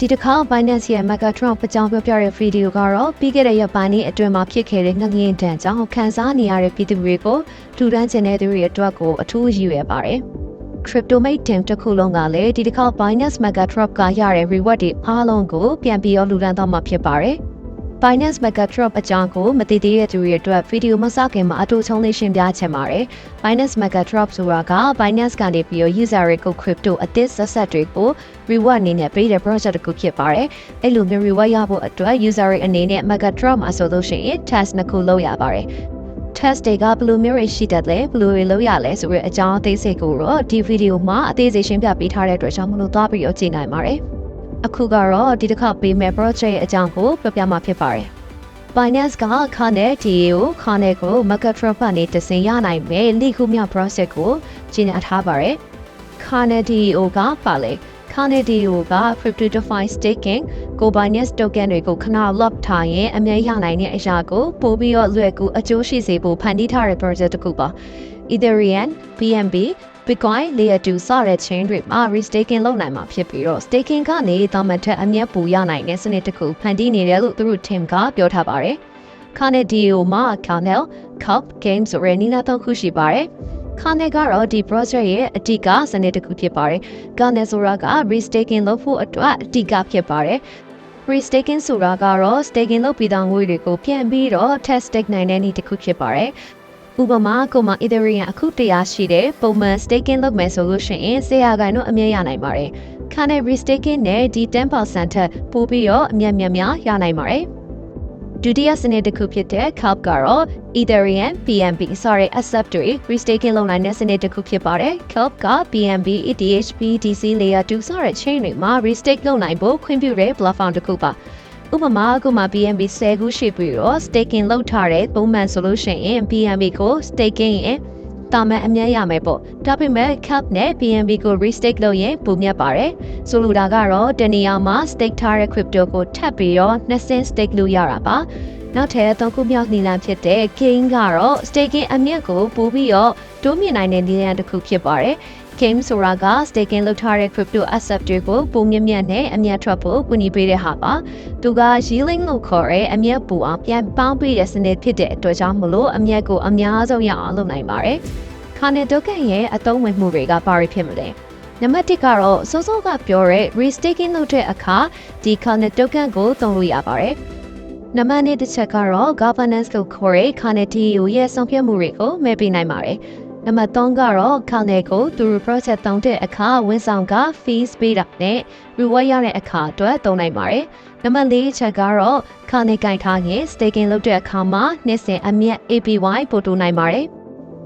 ဒီတစ်ခါ Binance ရဲ့ Megatron အကြောင်းပြောပြတဲ့ဗီဒီယိုကတော့ပြီးခဲ့တဲ့ရက်ပိုင်းนี้အတွင်းမှာဖြစ်ခဲ့တဲ့ငလျင်တန်ကြောင့်ခံစားနေရတဲ့ပြည်သူတွေကိုလူဒန်းကျင်တဲ့သူတွေအတွက်ကိုအထူးရည်ရွယ်ပါတယ်။ Cryptomate team တစ်ခုလုံးကလည်းဒီတစ်ခါ Binance Megatron ကရတဲ့ reward တွေအားလုံးကိုပြန်ပြီးတော့လူဒန်းတော့မှာဖြစ်ပါတယ်။ Binance Megatron အကြောင်းကိုမသိသေးတဲ့သူတွေအတွက်ဗီဒီယိုမစခင်မှာအတူချုံလေးရှင်းပြချင်ပါတယ်။ Binance Megatron ဆိုတာက Binance ကနေပြီးတော့ user တွေကို crypto အသစ်ဆက်ဆက်တွေကို reward အနေနဲ့ပေးတဲ့ project တစ်ခုဖြစ်ပါတယ်။အဲ့လိုမျိုး reward ရဖို့အတွက် user တွေအနေနဲ့ Megatron မှာဆိုလို့ရှိရင် test နှစ်ခုလုပ်ရပါတယ်။ test တွေကဘယ်လိုမျိုးတွေရှိတတ်လဲဘယ်လိုတွေလုပ်ရလဲဆိုတဲ့အကြောင်းအသေးစိတ်ကိုတော့ဒီဗီဒီယိုမှာအသေးစိတ်ရှင်းပြပေးထားတဲ့အတွက်ကြောင့်မလို့သွားပြီးတော့ကြည့်နိုင်ပါတယ်။ အခုကတော့ဒီတစ်ခါပေးမဲ့ project ရဲ့အကြောင်းကိုပြပြမှာဖြစ်ပါတယ်။ Binance ကခါနဲ့ TA ကိုခါနဲ့ကို Megatron ကနေတစင်ရနိုင်မယ်လိခုမြောက် process ကိုကြီးညာထားပါတယ်။ခါနဲ့ DEO ကပါလေခါနဲ့ DEO က crypto DeFi staking ကို Binance token တွေကိုခဏ lock ထားရင်အမြဲရနိုင်တဲ့အရာကိုပို့ပြီးတော့လွယ်ကူအကျိုးရှိစေဖို့ဖန်တီးထားတဲ့ project တစ်ခုပါ။ Ethereum, BNB, Bitcoin, Layer 2စတဲ့ chain တွေမှာ restaking လုပ်နိုင်မှာဖြစ်ပြီးတော့ staking ကနေတာမန်ထက်အမြတ်ပိုရနိုင်တဲ့စနစ်တစ်ခုဖန်တီးနေတယ်လို့သူတို့ team ကပြောထားပါတယ်။ Carnet DAO မှာ Carnel, Cup Games ဆိုတဲ့နီလာသုံးခုရှိပါတယ်။ Carnet ကတော့ဒီ project ရဲ့အဓိကစနစ်တစ်ခုဖြစ်ပါတယ်။ Carnet ဆိုတာက restaking လုပ်ဖို့အတွက်အဓိကဖြစ်ပါတယ်။ restaking ဆိုတာကတော့ staking လုပ်ပြီးသားငွေတွေကိုပြန်ပြီးတော့ test stake နိုင်တဲ့နည်းတစ်ခုဖြစ်ပါတယ်။ ဥပမာကိုမ Ethereum အခုတရားရှိတဲ့ပုံမှန် staking လုပ်မယ်ဆိုလို့ရှိရင်ဆရာခိုင်တော့အမြဲရနိုင်ပါတယ်။ခါနဲ့ restaking နဲ့ဒီ10%ထက်ပိုပြီးတော့အမြတ်များများရနိုင်ပါတယ်။ဒုတိယစနစ်တစ်ခုဖြစ်တဲ့ Curve ကတော့ Ethereum, BNB စတဲ့ asset တွေ restaking လုပ်နိုင်တဲ့စနစ်တစ်ခုဖြစ်ပါတယ်။ Curve က BNB, ETH, BTC, Layer 2စတဲ့ chain တွေမှာ restake လုပ်နိုင်ဖို့ခွင့်ပြုတဲ့ platform တစ်ခုပါ။ ဥပမာအခုမှ BNB 10ခုရှိပြီးတော့ staking လုပ်ထားတဲ့ပုံမှန်ဆိုလို့ရှိရင် BNB ကို staking ရင်တာမန်အမြတ်ရမယ်ပေါ့ဒါပေမဲ့ cap နဲ့ BNB ကို restake လုပ်ရင်ပုံမြတ်ပါတယ်ဆိုလိုတာကတော့တနေရာမှာ stake ထားတဲ့ crypto ကိုထပ်ပြီးတော့နှစ်ဆင့် stake လုပ်ရတာပါ နောက်ထပ်သုံးခုမြောက်နည်းလမ်းဖြစ်တဲ့ gain ကတော့ staking အမြတ်ကိုပို့ပြီးတော့တိုးမြင့်နိုင်တဲ့နည်းလမ်းတစ်ခုဖြစ်ပါတယ် game ဆိုတာက staking လုပ်ထားတဲ့ crypto asset တွေကိုပုံမြင့်မြတ်နဲ့အမြတ်ထွက်ဖို့ကူညီပေးတဲ့ဟာပါသူက yielding လို့ခေါ်တဲ့အမြတ်ပူအောင်ပြန်ပေါင်းပေးတဲ့စနစ်ဖြစ်တဲ့အတွက်ကြောင့်မလို့အမြတ်ကိုအများဆုံးရအောင်လုပ်နိုင်ပါတယ်ခါနဲ့တိုကန်ရဲ့အသုံးဝင်မှုတွေကဘာတွေဖြစ်မလဲနံပါတ်1ကတော့စောစောကပြောတဲ့ restaking လုပ်တဲ့အခါဒီ Carnet token ကိုသုံးလို့ရပါတယ် နံပါတ်2တစ်ချက်ကတော့ governance လို့ခေါ်တဲ့ Carnet ရဲ့ဆောင်ဖြတ်မှုတွေကိုမဲ့ပေးနိုင်ပါတယ်နံပါတ်3ကတော့ Carnet ကိုသူတို့ project တောင်းတဲ့အခါဝန်ဆောင်က fees ပေးတာနဲ့ reward ရတဲ့အခါအတွက်သုံးနိုင်ပါတယ်နံပါတ်4ချက်ကတော့ Carnet ကင်ထားရင် staking လုပ်တဲ့အခါမှာနှစ်စဉ်အမြတ် APY ပို့တူနိုင်ပါတယ်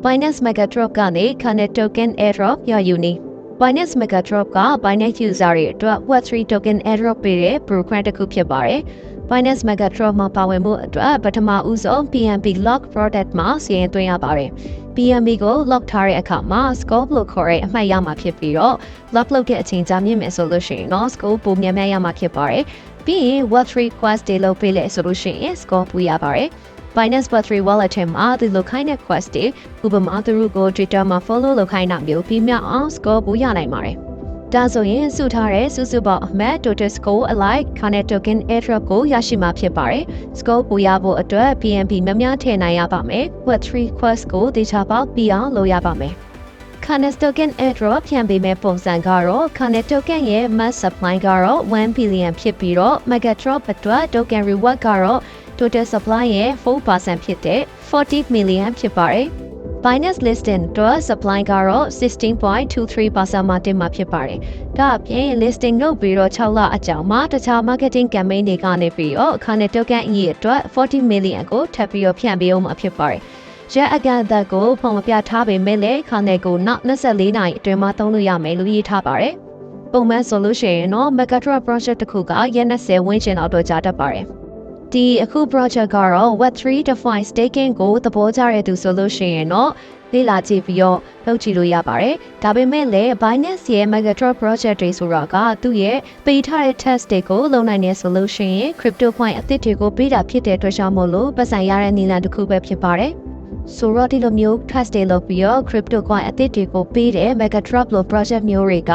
Binance Megadrop ကနေ Carnet Token Airdrop ရယူနေ Binance Megadrop က Binance user တွေအတွက် Web3 Token Airdrop ပေးတဲ့ program တစ်ခုဖြစ်ပါတယ်။ Binance Megadrop မှာပါဝင်ဖို့အတွက်ပထမဦးဆုံး PNB Lock Product မှာစီရင်သွင်းရပါတယ်။ PNB ကို lock ထားတဲ့အခါမှာ scope လို့ခေါ်တဲ့အမှတ်ရမှာဖြစ်ပြီးတော့ lock လုပ်တဲ့အချိန်ကြာမြင့်မယ်ဆိုလို့ရှိရင်တော့ scope ပိုများများရမှာဖြစ်ပါတယ်။ပြီးရင် Web3 quest တွေလုပ်ပေးလဲဆိုလို့ရှိရင် scope ပူရပါတယ်။ Binance Web3 wallet ထဲမှာဒီလိုခိုင်းတဲ့ quest တွေဥပမာသူတို့ကို Twitter မှာ follow လုပ်ခိုင်းတာမျိုးပြီးမြောက်အောင် score ပိုရနိုင်ပါတယ်။ ဒါဆိုရင်စုထားတဲ့စုစုပေါင်းအမှတ် total score alike Carnet token airdrop ကိုရရှိမှာဖြစ်ပါတယ်။ score ပိုရဖို့အတွက် PNP မများထည့်နိုင်ရပါမယ်။ Web3 quest ကိုတေချာပေါက်ပြီးအောင်လုပ်ရပါမယ်။ Carnet token airdrop ဖြန့်ပေးမဲ့ပုံစံကတော့ Carnet token ရဲ့ mass supply ကတော့1 billion ဖြစ်ပြီးတော့ Megatron အတွက် token reward ကတော့ total supply ရဲ့4%ဖြစ်တဲ့40 million ဖြစ်ပါတယ်။ Binance listing အတွက် supply ကတော့16.23%မှာတင်မှာဖြစ်ပါတယ်။ဒါအပြင် listing လုပ်ပြီးတော့6လအကြောင်းမှာတခြား marketing campaign တွေကနေပြီးတော့အခါနဲ့ token အရေးအတွက်40 million ကိုထပ်ပြီးတော့ဖြန့်ပေးအောင်မှာဖြစ်ပါတယ်။ရက်အကန်သက်ကိုပုံမပြထားပေမဲ့လည်းခါနဲ့ကိုနောက်24နိုင်အတွင်းမှာသုံးလို့ရမယ်လို့ရေးထားပါတယ်။ပုံမှန်ဆိုလို့ရှိရင်တော့ Megatron project တစ်ခုကရက်20ဝန်းကျင်လောက်တော့ကြာတတ်ပါတယ်။ ဒီအခု project ကတော့ Web3 DeFi staking ကိုသဘောကျတဲ့သူဆိုလို့ရှိရင်တော့လေ့လာကြည့်ပြီးတော့လုပ်ကြည့်လို့ရပါတယ်။ဒါပေမဲ့လည်း Binance ရဲ့ Megatron project တွေဆိုတာကသူ့ရဲ့ပေးထားတဲ့ test တွေကိုလုပ်နိုင်နေဆိုလို့ရှိရင် crypto coin အသစ်တွေကိုပေးတာဖြစ်တဲ့အတွက်ကြောင့်မို့လို့ပတ်စံရတဲ့နည်းလမ်းတစ်ခုပဲဖြစ်ပါတယ်။ ဆိုတော့ဒီလိုမျိုး trust တွေလုပ်ပြီးတော့ crypto coin အသစ်တွေကိုပေးတဲ့ Megatrap လို့ project မျိုးတွေက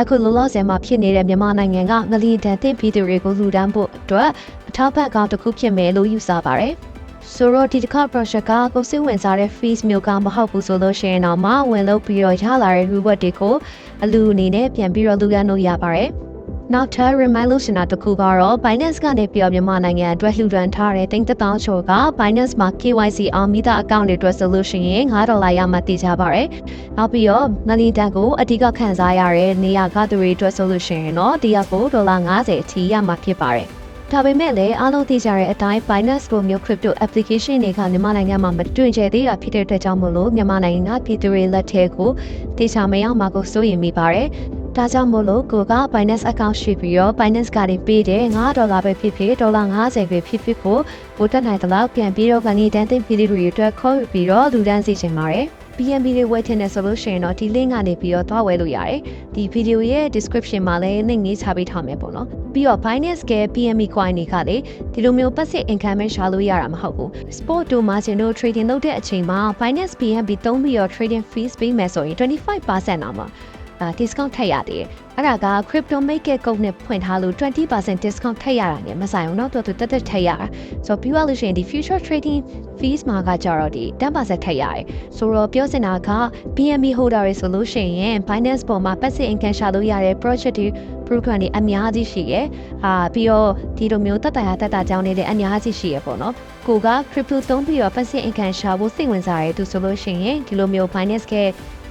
အခုလောလောဆယ်မှာဖြစ်နေတဲ့မြန်မာနိုင်ငံကငလီတန်သစ်ပြည်သူတွေကိုလူဒန်းဖို့အတွက်အထောက်ပံ့ကောင်းတစ်ခုဖြစ်မယ်လို့ယူဆပါတယ်။ဆိုတော့ဒီတစ်ခါ project ကကိုစစ်ဝင်စားတဲ့ fees မျိုးကမဟုတ်ဘူးဆိုလို့ရှိရင်တော့မှဝင်လို့ပြီးတော့ရလာတဲ့ reward တွေကိုအလူအနေနဲ့ပြန်ပြီးတော့လူရန်လို့ရပါတယ်။ နောက်ထပ် remind လို့ရှင်တာတစ်ခုကတော့ Binance ကနေပြီးတော့မြန်မာနိုင်ငံအတွက်လှူဒန်းထားတဲ့တင်သက်တောင်းချိုက Binance မှာ KYC အောင်မိသားအကောင့်တွေအတွက်ဆိုလို့ရှိရင်9ဒေါ်လာရမှတည်ကြပါရယ်။နောက်ပြီးတော့ငလီတန်ကိုအဓိကခံစားရတဲ့နေရာကသူတွေအတွက်ဆိုလို့ရှိရင်တော့ဒီရက်ကိုဒေါ်လာ90အထိရမှဖြစ်ပါတယ်။ဒါပေမဲ့လည်းအားလုံးသိကြတဲ့အတိုင်း Binance လိုမျိုး crypto application တွေကမြန်မာနိုင်ငံမှာမတွင်ကျသေးတာဖြစ်တဲ့အတွက်ကြောင့်မို့လို့မြန်မာနိုင်ငံကပြည်သူတွေလက်ထဲကိုတေချာမရောက်မှာကိုစိုးရိမ်မိပါတယ်။ ဒါကြောင့်မို့လို့ကိုက Binance account ရှိပြီးတော့ Binance ကနေပေးတဲ့9ဒေါ်လာပဲဖြစ်ဖြစ်ဒေါ်လာ90ပဲဖြစ်ဖြစ်ကိုပိုတက်နိုင်တဲ့လောက်ပြန်ပြီးတော့ကနေတန်းတင်ပြည်သူတွေအတွက်ခေါ်ပြီးတော့လူတန်းစီချင်ပါတယ် BNB တွေဝယ်ချင်တယ်ဆိုလို့ရှိရင်တော့ဒီ link ကနေပြီးတော့သွားဝယ်လို့ရတယ်။ဒီ video ရဲ့ description မှာလည်း link လေးချပေးထားမယ်ပေါ့နော်။ပြီးတော့ Binance က PME coin တွေကလေဒီလိုမျိုး passive income ပဲရှာလို့ရတာမဟုတ်ဘူး။ sport တို့ margin တို့ trading လုပ်တဲ့အချိန်မှာ Binance BNB သုံးပြီးတော့ trading fees ပေးမယ်ဆိုရင်25%အောင်ပါ။အာ discount ထပ်ရသေးတယ်။အဲ့ဒါက crypto market ကုတ်နဲ့ဖွင့်ထားလို့20% discount ထပ်ရတာနဲ့မဆိုင်အောင်တော့တော်တော်တက်တက်ထပ်ရတာ။ဆိုတော့ပြီးသွားလို့ရှိရင်ဒီ future trading fees မှာကကြတော့ဒီ10%ထပ်ရတယ်။ဆိုတော့ပြောစင်တာက BNB holder တွေဆိုလို့ရှိရင် Binance ပေါ်မှာ passive income ရှာလို့ရတဲ့ project တွေ program တွေအများကြီးရှိရဲ့။အာပြီးတော့ဒီလိုမျိုးတက်တာရတက်တာကြောင်းနေတဲ့အများကြီးရှိရဲ့ပေါ့နော်။ကိုက crypto သုံးပြီးတော့ passive income ရှာဖို့စိတ်ဝင်စားရတဲ့သူဆိုလို့ရှိရင်ဒီလိုမျိုး Binance က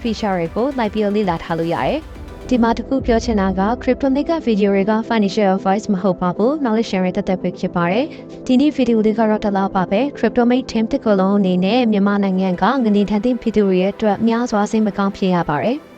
feature တွေကိုလိုက်ပြီးလေ့လာထားလို့ရတယ်။ဒီမှာတခုပြောချင်တာက crypto maker video တွေက financial advice မဟုတ်ပါဘူး knowledge sharing တက်တက်ပဲဖြစ်ပါတယ်။ဒီနေ့ video လေးကတော့တလားပါပဲ crypto make team တစ်ခုလုံးအနေနဲ့မြန်မာနိုင်ငံကငနေထန်တဲ့ video တွေရဲ့အတွက်များစွာစိတ်မကောင်းဖြစ်ရပါတယ်။